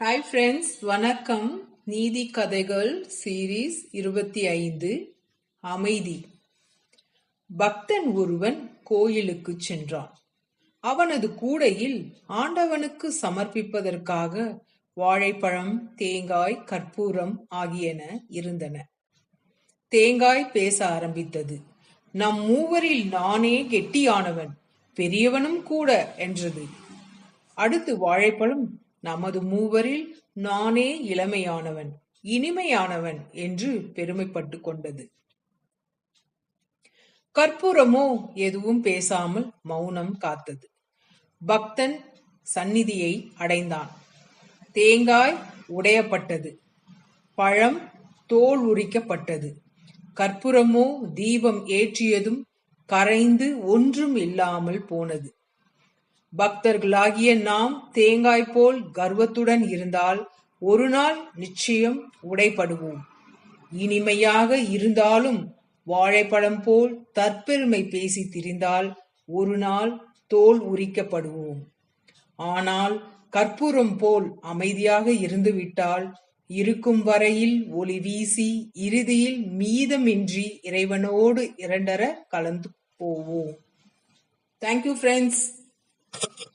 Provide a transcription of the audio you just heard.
Hi friends வணக்கம். நீதி கதைகள் சீரீஸ் இருபத்தி ஐந்து அமைதி. பக்தன் ஒருவன் கோயிலுக்கு சென்றான். அவனது கூடையில் ஆண்டவனுக்கு சமர்ப்பிப்பதற்காக வாழைப்பழம் தேங்காய் கற்பூரம் ஆகியன இருந்தன. தேங்காய் பேச ஆரம்பித்தது. நம் மூவரில் நானே கெட்டியானவன் பெரியவனும் கூட என்றது. அடுத்து வாழைப்பழம் நமது மூவரில் நானே இளமையானவன் இனிமையானவன் என்று பெருமைப்பட்டு கொண்டது. கற்பூரமோ எதுவும் பேசாமல் மௌனம் காத்தது. பக்தன் சந்நிதியை அடைந்தான். தேங்காய் உடையப்பட்டது. பழம் தோல் உரிக்கப்பட்டது. கற்பூரமோ தீபம் ஏற்றியதும் கரைந்து ஒன்றும் இல்லாமல் போனது. பக்தர்களாகிய நாம் தேங்காய் போல் கர்வத்துடன் இருந்தால் ஒரு நாள் நிச்சயம் உடைப்படுவோம் இனிமையாக இருந்தாலும் வாழைப்பழம் போல் தற்பெருமை பேசி திரிந்தால் ஒரு நாள் தோல் உரிக்கப்படுவோம். ஆனால் கற்பூரம் போல் அமைதியாக இருந்துவிட்டால் இருக்கும் வரையில் ஒளி வீசி இறுதியில் மீதமின்றி இறைவனோடு இரண்டர கலந்து போவோம். Thank you friends Thank you.